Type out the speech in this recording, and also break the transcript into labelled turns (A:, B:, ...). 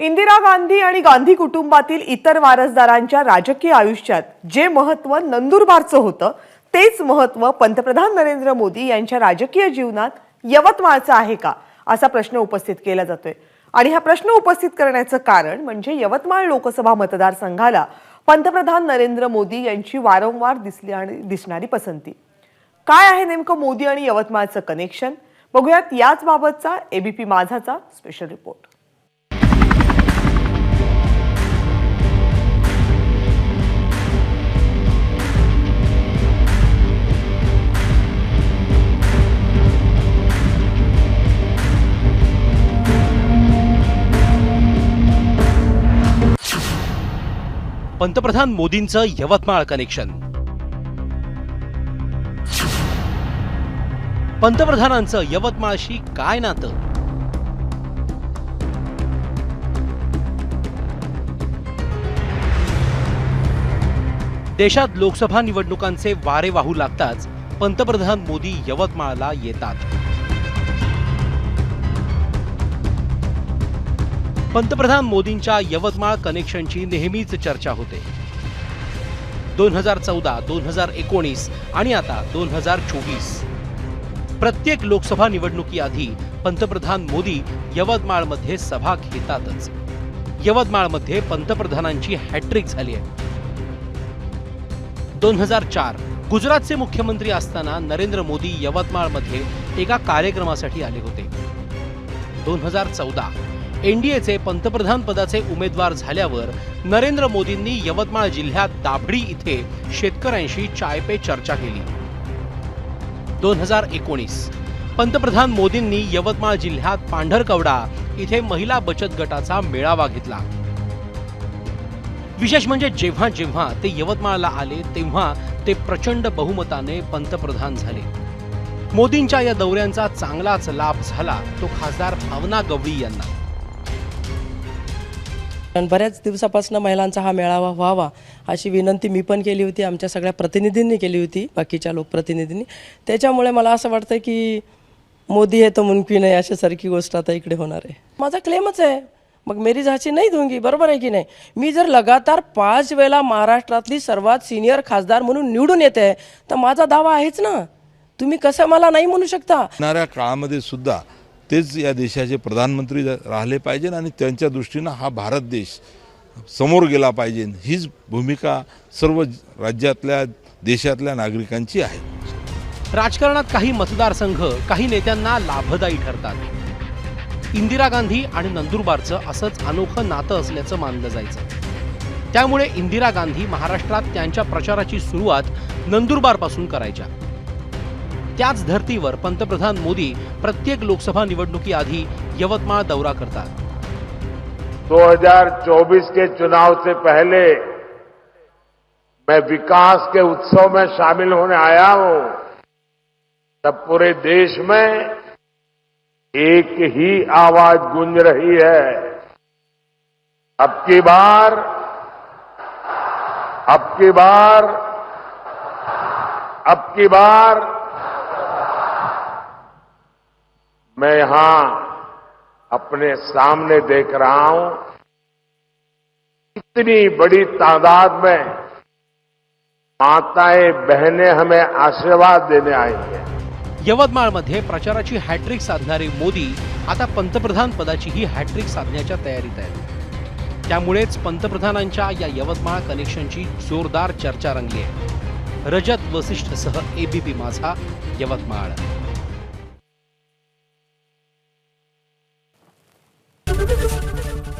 A: इंदिरा गांधी आणि गांधी कुटुंबातील इतर वारसदारांच्या राजकीय आयुष्यात जे महत्त्व नंदुरबारचं होतं तेच महत्त्व पंतप्रधान नरेंद्र मोदी यांच्या राजकीय जीवनात यवतमाळचं आहे का असा प्रश्न उपस्थित केला जातोय. आणि हा प्रश्न उपस्थित करण्याचं कारण म्हणजे यवतमाळ लोकसभा मतदारसंघाला पंतप्रधान नरेंद्र मोदी यांची वारंवार दिसली आणि दिसणारी पसंती. काय आहे नेमकं मोदी आणि यवतमाळचं कनेक्शन बघूयात याच बाबतचा एबीपी माझाचा स्पेशल रिपोर्ट
B: पंतप्रधान मोदींचं यवतमाळ कनेक्शन पंतप्रधानांचं यवतमाळशी काय नातं? देशात लोकसभा निवडणुकांचे वारे वाहू लागताच पंतप्रधान मोदी यवतमाळला येतात. पंतप्रधान मोदींच्या यवतमाळ कनेक्शनची नेहमीच चर्चा होते. दोन हजार चौदा दोन हजार एकोणीस आणि आता दोन हजार चोवीस. प्रत्येक लोकसभा निवडणुकीआधी पंतप्रधान मोदी यवतमाळमध्ये सभा घेतातच. यवतमाळमध्ये पंतप्रधानांची हॅट्रिक झाली आहे. दोन हजार चार गुजरातचे मुख्यमंत्री असताना नरेंद्र मोदी यवतमाळमध्ये एका कार्यक्रमासाठी आले होते. दोन हजार चौदा एनडीएचे पंतप्रधान पदाचे उमेदवार झाल्यावर नरेंद्र मोदींनी यवतमाळ जिल्ह्यात दाभडी इथे शेतकऱ्यांशी चाय पे चर्चा केली. दोन हजार एकोणीस. पंतप्रधान मोदींनी यवतमाळ जिल्ह्यात पांढरकवडा इथे महिला बचत गटाचा मेळावा घेतला. विशेष म्हणजे जेव्हा जेव्हा ते यवतमाळला आले तेव्हा ते प्रचंड बहुमताने पंतप्रधान झाले. मोदींच्या या दौऱ्यांचा चांगलाच लाभ झाला तो खासदार भावना गवळी यांना.
C: बऱ्याच दिवसापासून महिलांचा हा मेळावा व्हावा अशी विनंती मी पण केली होती आमच्या सगळ्या प्रतिनिधींनी केली होती बाकीच्या लोकप्रतिनिधींनी. त्याच्यामुळे मला असं वाटतं की मोदी हे तर मुनकी नाही अशासारखी गोष्ट आता इकडे होणार आहे. माझा क्लेमच आहे. मग मेरी झाशी नाही धुंगी बरोबर आहे की नाही? मी जर लगातार पाच वेळा महाराष्ट्रातली सर्वात सिनियर खासदार म्हणून निवडून येते तर माझा दावा आहेच ना. तुम्ही कसं मला नाही म्हणू शकता.
D: काळामध्ये सुद्धा तेच या देशाचे प्रधानमंत्री राहिले पाहिजे आणि त्यांच्या दृष्टीनं हा भारत देश समोर गेला पाहिजे. हीच भूमिका सर्व राज्यातल्या देशातल्या नागरिकांची आहे.
B: राजकारणात काही मतदारसंघ काही नेत्यांना लाभदायी ठरतात. इंदिरा गांधी आणि नंदुरबारचं असंच अनोखं नातं असल्याचं मानलं जायचं. त्यामुळे इंदिरा गांधी महाराष्ट्रात त्यांच्या प्रचाराची सुरुवात नंदुरबारपासून करायच्या. त्याच धर्तीवर पंतप्रधान मोदी प्रत्येक लोकसभा निवडणुकीआधी यवतमाळ दौरा करतात.
E: 2024 के चुनाव से पहले मैं विकास के उत्सव में शामिल होने आया हूँ। तब पूरे देश में एक ही आवाज़ गूंज रही है, अब की बार, अब की बार, अब की बार मैं यहां अपने सामने देख रहा हूं। इतनी बड़ी तादाद में माताएं बहने हमें आशीर्वाद देने आई हैं।
B: यवतमाळमध्ये प्रचाराची हॅट्रिक साधणारे मोदी आता पंतप्रधान पदाचीही हॅट्रिक साधण्याच्या तयारीत आहेत. त्यामुळेच पंतप्रधानांच्या या यवतमाळ कनेक्शनची जोरदार चर्चा रंगली आहे. रजत वसिष्ठसह एबीपी माझा यवतमाळ.